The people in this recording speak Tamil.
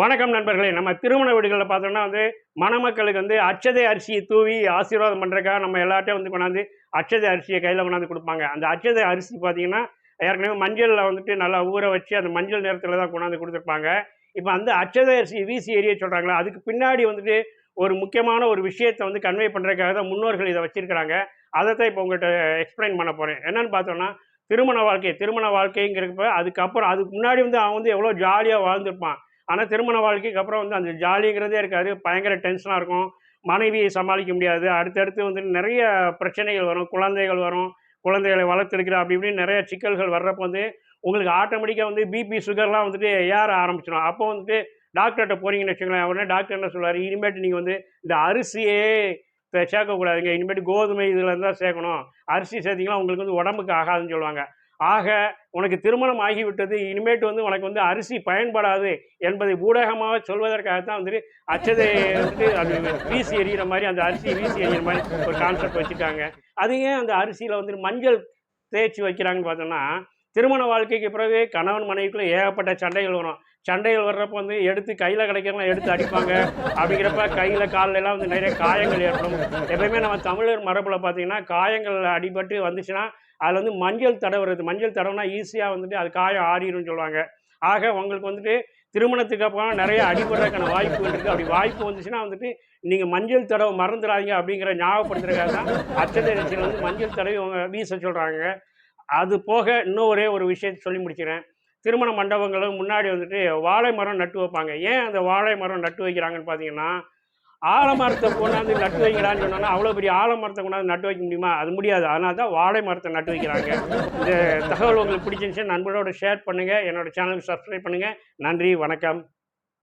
வணக்கம் நண்பர்களே. நம்ம திருமண வீடுகளில் பார்த்தோம்னா வந்து மணமக்களுக்கு வந்து அச்சதை அரிசியை தூவி ஆசீர்வாதம் பண்ணுறக்காக நம்ம எல்லாட்டையும் வந்து கொண்டாந்து அச்சதை அரிசியை கையில் கொண்டாந்து கொடுப்பாங்க. அந்த அச்சதை அரிசி பார்த்தீங்கன்னா ஏற்கனவே மஞ்சளில் வந்துட்டு நல்லா ஊற வச்சு அந்த மஞ்சள் நிறத்தில் தான் கொண்டாந்து கொடுத்துருப்பாங்க. இப்போ அந்த அச்சதை அரிசி வீசி எரிய சொல்கிறாங்களா அதுக்கு பின்னாடி வந்துட்டு ஒரு முக்கியமான ஒரு விஷயத்தை வந்து கன்வே பண்ணுறதுக்காக தான் முன்னோர்கள் இதை வச்சுருக்கிறாங்க. அதை தான் இப்போ உங்கள்கிட்ட எக்ஸ்பிளைன் பண்ண போகிறேன் என்னென்னு பார்த்தோம்னா திருமண வாழ்க்கை திருமண வாழ்க்கைங்கிறப்ப அதுக்கப்புறம் அதுக்கு முன்னாடி வந்து அவன் வந்து எவ்வளோ ஜாலியாக வாழ்ந்துருப்பான். ஆனால் திருமண வாழ்க்கைக்கு அப்புறம் வந்து அந்த ஜாலிங்கிறதே இருக்காது. பயங்கர டென்ஷனாக இருக்கும். மனைவியை சமாளிக்க முடியாது. அடுத்தடுத்து வந்து நிறைய பிரச்சனைகள் வரும். குழந்தைகள் வரும். குழந்தைகளை வளர்த்துருக்கிற அப்படி இப்படின்னு நிறைய சிக்கல்கள் வர்றப்போ வந்து உங்களுக்கு ஆட்டோமேட்டிக்காக வந்து பிபி சுகர்லாம் வந்துட்டு ஏற ஆரம்பிச்சிடும். அப்போ வந்துட்டு டாக்டர்கிட்ட போறீங்கன்னு வச்சுக்கோங்களேன் உடனே டாக்டர் என்ன சொல்லுவார்? இனிமேட்டு நீங்கள் வந்து இந்த அரிசியே சேர்க்கக்கூடாதுங்க. இனிமேட்டு கோதுமை இதில் இருந்தால் சேர்க்கணும். அரிசி சேர்த்திங்கன்னா உங்களுக்கு வந்து உடம்புக்கு ஆகாதுன்னு சொல்லுவாங்க. ஆக உனக்கு திருமணம் ஆகிவிட்டது இனிமேட்டு வந்து உனக்கு வந்து அரிசி பயன்படாது என்பதை ஊடகமாக சொல்வதற்காகத்தான் வந்துட்டு அச்சதை வந்து அது வீசி எறிகிற மாதிரி அந்த அரிசி வீசி எறிகிற மாதிரி ஒரு கான்செப்ட் வச்சுட்டாங்க. அது ஏன் அந்த அரிசியில் வந்துட்டு மஞ்சள் தேய்ச்சி வைக்கிறாங்கன்னு பார்த்தோன்னா திருமண வாழ்க்கைக்கு பிறகு கணவன் மனைவிக்குள்ள ஏகப்பட்ட சண்டைகள் வரும். சண்டைகள் வர்றப்ப வந்து எடுத்து கையில் கிடைக்கிறலாம் எடுத்து அடிப்பாங்க. அப்படிங்கிறப்ப கையில் காலில் எல்லாம் வந்து நிறைய காயங்கள் ஏற்படும். எப்பயுமே நம்ம தமிழர் மரபில் பார்த்தீங்கன்னா காயங்கள் அடிபட்டு வந்துச்சுன்னா அதில் வந்து மஞ்சள் தடவுறது மஞ்சள் தடவுனா ஈஸியாக வந்துட்டு அது காயம் ஆறிடும்னு சொல்லுவாங்க. ஆக உங்களுக்கு வந்துட்டு திருமணத்துக்கு அப்புறம் நிறைய அடிபடுறதுக்கான வாய்ப்புகள் இருக்குது அப்படி வாய்ப்பு வந்துச்சுன்னா வந்துட்டு நீங்கள் மஞ்சள் தடவை மறந்துடாதீங்க அப்படிங்கிற ஞாபகப்படுத்துறதுக்காக தான் அச்சத்தை வந்து மஞ்சள் தடவை அவங்க வீச சொல்கிறாங்க அது போக இன்னும் ஒரே ஒரு விஷயத்தை சொல்லி முடிக்கிறேன். திருமண மண்டபங்களும் முன்னாடி வந்துட்டு வாழை மரம் நட்டு வைப்பாங்க. ஏன் அந்த வாழை மரம் நட்டு வைக்கிறாங்கன்னு பார்த்தீங்கன்னா ஆலமரத்தை கொண்டாந்து நட்டு வைக்கிறான்னு சொன்னோன்னா அவ்வளோ பெரிய ஆலமரத்தை கொண்டாந்து நட்டு வைக்க முடியுமா? அது முடியாது. அதனால தான் வாழை மரத்தை நட்டு வைக்கிறாங்க. இந்த தகவல் உங்களுக்கு பிடிச்சிருந்துச்சு நண்பரோட ஷேர் பண்ணுங்கள் என்னோட சேனலுக்கு சப்ஸ்கிரைப் பண்ணுங்கள் நன்றி வணக்கம்.